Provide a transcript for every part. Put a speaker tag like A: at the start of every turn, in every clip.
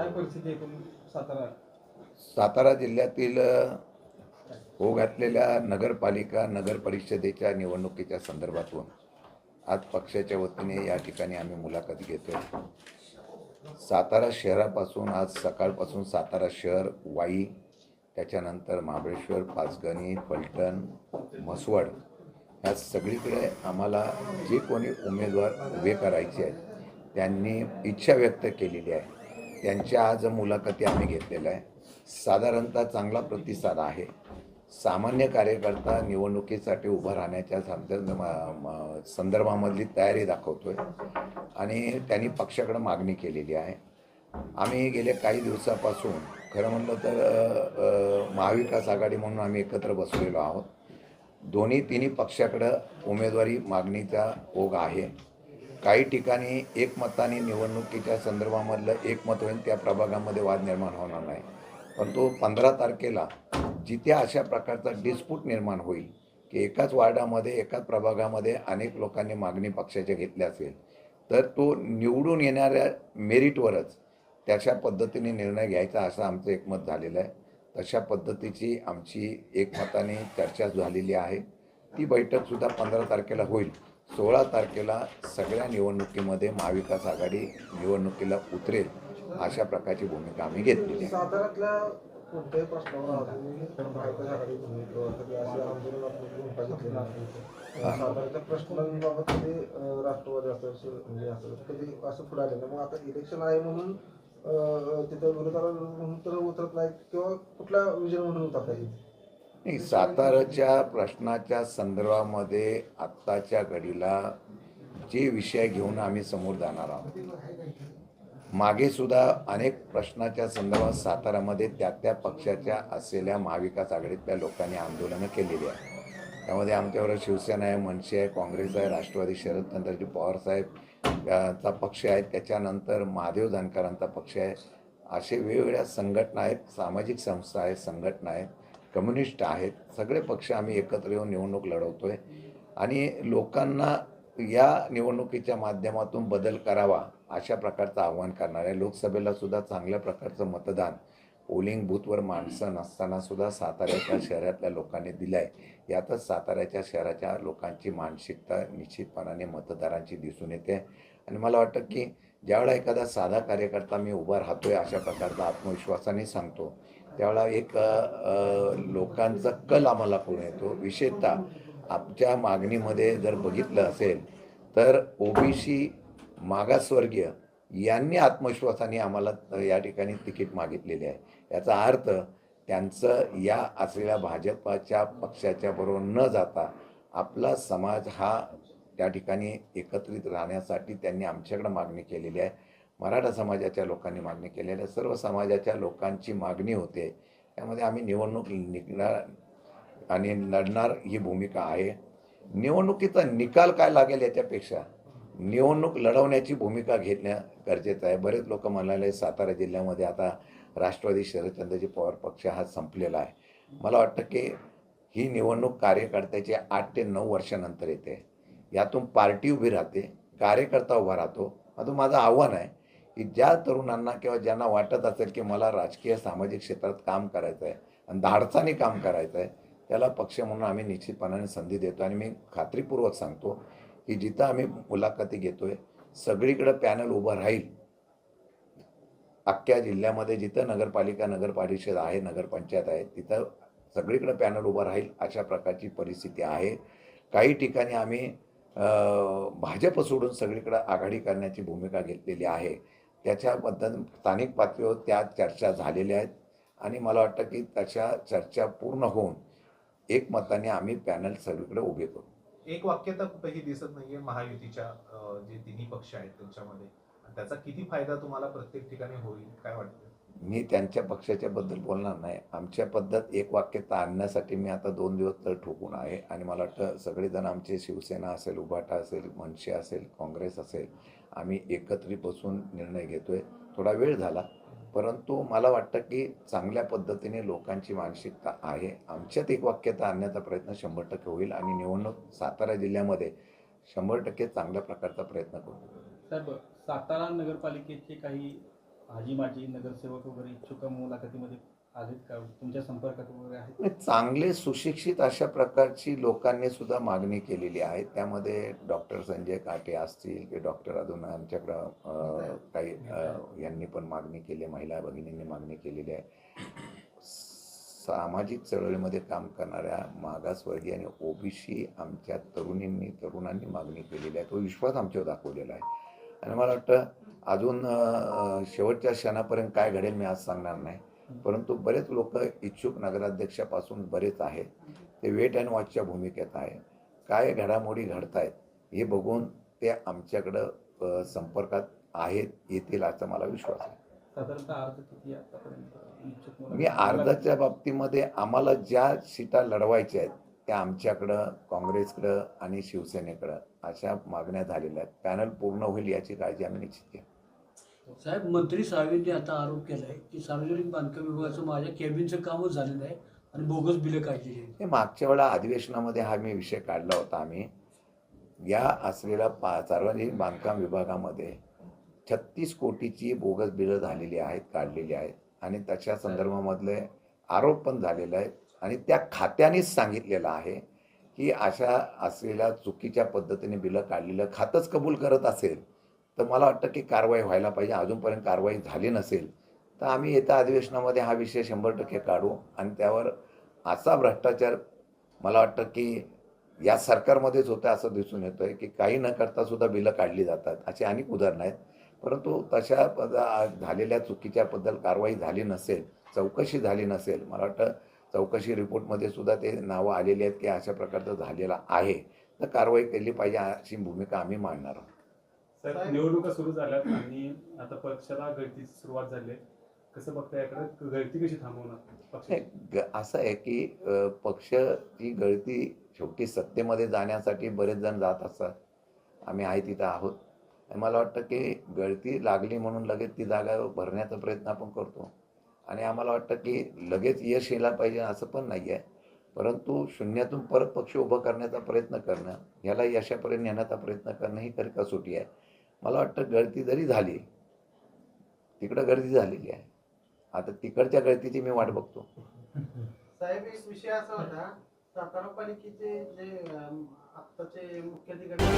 A: काय परिस्थिती सातारा?
B: सातारा जिल्ह्यातील हो घातलेल्या नगरपालिका नगर परिषदेच्या निवडणुकीच्या संदर्भातून आज पक्षाच्या वतीने या ठिकाणी आम्ही मुलाखत घेतो सातारा शहरापासून आज सकाळपासून सातारा शहर वाई त्याच्यानंतर महाबळेश्वर पाचगणी फलटण म्हसवड ह्या सगळीकडे आम्हाला जे कोणी उमेदवार उभे करायचे आहेत त्यांनी इच्छा व्यक्त केलेली आहे. त्यांच्या आज मुलाखती आम्ही घेतलेल्या आहे साधारणतः चांगला प्रतिसाद आहे. सामान्य कार्यकर्ता निवडणुकीसाठी उभं राहण्याच्या संदर्भ संदर्भामधली तयारी दाखवतोय. आणि त्यांनी पक्षाकडे मागणी केलेली आहे. आम्ही गेल्या काही दिवसापासून खरं म्हणलं तर महाविकास आघाडी म्हणून आम्ही एकत्र बसलेलो आहोत. दोन्ही तिन्ही पक्षाकडं उमेदवारी मागणीचा ओघ आहे. काही ठिकाणी एकमताने निवडणुकीच्या संदर्भामधलं एकमत होईल त्या प्रभागामध्ये वाद निर्माण होणार नाही. पण तो पंधरा तारखेला जिथे अशा प्रकारचा डिस्प्यूट निर्माण होईल की एकाच वार्डामध्ये एकाच प्रभागामध्ये अनेक लोकांनी मागणी पक्षाच्या घेतल्या असेल तर तो निवडून येणाऱ्या मेरिटवरच त्याच्या पद्धतीने निर्णय घ्यायचा असं आमचं एकमत झालेलं आहे. तशा पद्धतीची आमची एकमताने चर्चा झालेली आहे. ती बैठकसुद्धा पंधरा तारखेला होईल. सोळा तारखेला सगळ्या निवडणुकीमध्ये महाविकास आघाडी निवडणुकीला उतरेल अशा प्रकारची भूमिका आम्ही घेतलेली आहे.
C: घेतली राष्ट्रवादी म्हणजे असं पुढे नाही. मग आता इलेक्शन आहे म्हणून तिथं विरोधाला म्हणून तर उतरत नाही किंवा कुठल्या विजय म्हणून उतरता येईल?
B: नाही साताराच्या प्रश्नाच्या संदर्भामध्ये आत्ताच्या घडीला जे विषय घेऊन आम्ही समोर जाणार आहोत मागे सुद्धा अनेक प्रश्नाच्या संदर्भात सातारामध्ये त्या त्या पक्षाच्या असलेल्या महाविकास आघाडीतल्या लोकांनी आंदोलनं केलेली आहे त्यामध्ये आमच्यावर शिवसेना आहे मनसे आहे काँग्रेस आहे राष्ट्रवादी शरद शरदचंद्रजी पवारसाहेब चा पक्ष आहे. त्याच्यानंतर महादेव जानकरांचा पक्ष आहे. असे वेगवेगळ्या संघटना आहेत सामाजिक संस्था आहेत संघटना आहेत. कम्युनिस्ट आहेत. सगळे पक्ष आम्ही एकत्र येऊन निवडणूक लढवतो आहे आणि लोकांना या निवडणुकीच्या माध्यमातून बदल करावा अशा प्रकारचं आव्हान करणार आहे. लोकसभेला सुद्धा चांगल्या प्रकारचं मतदान पोलिंग बूथवर माणसं नसताना सुद्धा साताऱ्याच्या शहरातल्या लोकांनी दिलं आहे यातच साताऱ्याच्या शहराच्या लोकांची मानसिकता निश्चितपणाने मतदारांची दिसून येते. आणि मला वाटतं की ज्यावेळा एखादा साधा कार्यकर्ता मी उभा राहतोय अशा प्रकारचा आत्मविश्वासाने सांगतो. त्यावेळा एक लोकांचा कल आम्हाला पूर्ण येतो. विशेषतः आमच्या मागणीमध्ये जर बघितलं असेल तर ओबीसी मागासवर्गीय यांनी आत्मविश्वासाने आम्हाला या ठिकाणी तिकीट मागितलेले आहे. याचा अर्थ त्यांचं या असलेल्या भाजपाच्या पक्षाच्या बरोबर न जाता आपला समाज हा त्या ठिकाणी एकत्रित राहण्यासाठी त्यांनी आमच्याकडे मागणी केलेली आहे. मराठा समाजाच्या लोकांनी मागणी केलेली आहे. सर्व समाजाच्या लोकांची मागणी होते. त्यामध्ये आम्ही निवडणूक निघणार आणि लढणार ही भूमिका आहे. निवडणुकीचा निकाल काय लागेल याच्यापेक्षा निवडणूक लढवण्याची भूमिका घेणं गरजेचं आहे. बरेच लोक म्हणाले सातारा जिल्ह्यामध्ये आता राष्ट्रवादी शरदचंद्रजी पवार पक्ष हा संपलेला आहे. मला वाटतं की ही निवडणूक कार्यकर्त्याची आठ ते नऊ वर्षानंतर येते. यातून पार्टी उभी राहते कार्यकर्ता उभा राहतो. आता माझं आव्हान आहे की ज्या तरुणांना किंवा ज्यांना वाटत असेल की मला राजकीय सामाजिक क्षेत्रात काम करायचं आहे आणि धाडसाने काम करायचं आहे त्याला पक्ष म्हणून आम्ही निश्चितपणाने संधी देतो आणि मी खात्रीपूर्वक सांगतो की जिथं आम्ही मुलाखती घेतो आहे सगळीकडं पॅनल उभं राहील. अख्ख्या जिल्ह्यामध्ये जिथं नगरपालिका नगरपरिषद आहे नगरपंचायत आहे तिथं सगळीकडं पॅनल उभं राहील अशा प्रकारची परिस्थिती आहे. काही ठिकाणी आम्ही भाजप सोडून सगळीकडं आघाडी करण्याची भूमिका घेतलेली आहे. त्याच्याबद्दल स्थानिक पातळीवर त्या चर्चा झालेल्या आहेत. आणि मला वाटतं की तशा चर्चा पूर्ण होऊन एकमताने आम्ही पॅनल सगळीकडे उभे करू.
D: एक वाक्यता कुठेही दिसत नाहीये महायुतीच्या जे तिन्ही पक्ष आहेत त्यांच्यामध्ये. आणि त्याचा किती फायदा तुम्हाला प्रत्येक ठिकाणी होईल काय वाटतं?
B: मी त्यांच्या पक्षाच्या बद्दल बोलणार नाही. आमच्या पद्धत एक वाक्यता आणण्यासाठी मी आता दोन दिवस तर ठोकून आहे आणि मला वाटतं सगळेजण आमचे शिवसेना असेल उभाटा असेल मनसे असेल काँग्रेस असेल आम्ही एकत्रित बसून निर्णय घेतोय. थोडा वेळ झाला परंतु मला वाटतं की चांगल्या पद्धतीने लोकांची मानसिकता आहे. आमच्यात एक वाक्यता आणण्याचा प्रयत्न शंभर टक्के होईल आणि निवडणूक सातारा जिल्ह्यामध्ये शंभर टक्के चांगल्या प्रकारचा प्रयत्न करू.
A: साहेब सातारा नगरपालिकेचे काही आजी माजी नगरसेवक वगैरे इच्छुक मुलाखतीमध्ये आलेत का? तुमच्या संपर्कात वगैरे आहेत?
B: चांगले सुशिक्षित अशा प्रकारची लोकांनी सुद्धा मागणी केलेली आहे. त्यामध्ये डॉक्टर संजय काटे असतील की डॉक्टर अजून आमच्याकडं काही यांनी पण मागणी केली आहे. महिला भगिनींनी मागणी केलेली आहे. सामाजिक चळवळीमध्ये काम करणाऱ्या मागासवर्गीय आणि ओबीसी आमच्या तरुणींनी तरुणांनी मागणी केलेली आहे. तो विश्वास आमच्यावर दाखवलेला आहे. आणि मला वाटतं अजून शेवटच्या क्षणापर्यंत काय घडेल मी आज सांगणार नाही. परंतु बरेच लोक इच्छुक नगराध्यक्षापासून बरेच आहेत. ते वेट अँड वॉचच्या भूमिकेत आहे. काय घडामोडी घडतायत हे बघून ते आमच्याकडं संपर्कात आहेत येतील असा मला विश्वास आहे. मी अर्जाच्या बाबतीमध्ये आम्हाला ज्या सीटा लढवायच्या आहेत त्या आमच्याकडं काँग्रेसकडं आणि शिवसेनेकडं अशा मागण्या झालेल्या आहेत. पॅनल पूर्ण होईल याची काळजी आम्ही निश्चित
E: साहेब मंत्री साहेबांनी आता आरोप केलाय की सार्वजनिक बांधकाम विभागाचं माझ्या केबिनचं कामच झालेलं आहे आणि बोगस बिलं काढलेली आहेत.
B: हे मागच्या वेळा अधिवेशनामध्ये हा मी विषय काढला होता आम्ही. या असलेल्या पा सार्वजनिक बांधकाम विभागामध्ये छत्तीस कोटीची बोगस बिलं झालेली आहेत काढलेली आहेत. आणि त्याच्या संदर्भामधले आरोप पण झालेले आहेत. आणि त्या खात्यानेच सांगितलेलं आहे की अशा असलेल्या चुकीच्या पद्धतीने बिलं काढलेलं खातंच कबूल करत असेल. तर मला वाटतं की कारवाई व्हायला पाहिजे. अजूनपर्यंत कारवाई झाली नसेल तर आम्ही येत्या अधिवेशनामध्ये हा विषय शंभर टक्के काढू. आणि त्यावर असा भ्रष्टाचार मला वाटतं की या सरकारमध्येच होतं असं दिसून येतं आहे की काही न करता सुद्धा बिलं काढली जातात अशी अनेक उदाहरणं आहेत. परंतु तशा पद झालेल्या चुकीच्याबद्दल कारवाई झाली नसेल चौकशी झाली नसेल मला वाटतं चौकशी रिपोर्टमध्ये सुद्धा ते नावं आलेली आहेत की अशा प्रकारचं झालेलं आहे. तर कारवाई केली पाहिजे अशी भूमिका आम्ही मांडणार आहोत.
F: साहेब. निवडणुका सुरू झाल्यात आणि आता पक्षाला गळतीची सुरुवात झाली. कसं बघता याकडे? गळती कशी थांबवणार पक्ष
B: असं आहे की अ, पक्षाची गळती शेवटी सत्तेमध्ये जाण्यासाठी बरेच जण जात असतात. आम्ही आहे तिथं आहोत. आणि मला वाटतं की गळती लागली म्हणून लगेच ती जागा भरण्याचा प्रयत्न आपण करतो. आणि आम्हाला वाटतं की लगेच यश यायला पाहिजे असं पण नाही आहे. परंतु शून्यातून परत पक्ष उभं करण्याचा प्रयत्न करणं ह्याला यशापर्यंत नेण्याचा प्रयत्न करणं ही खरी कसोटी आहे. मला वाटतं गळती जरी झाली तिकडं गर्दी झालेली आहे. आता तिकडच्या गळतीची मी वाट बघतो.
G: साहेब एक विषय असा होता सातारा पालिकेचे जे आत्ताचे मुख्याधिकारी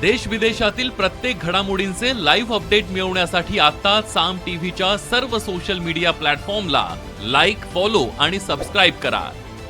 H: देश विदेशातील प्रत्येक घडामोडींचे लाईव्ह अपडेट मिळवण्यासाठी आता साम टीव्हीच्या सर्व सोशल मीडिया प्लॅटफॉर्मला लाईक फॉलो आणि सबस्क्राईब करा.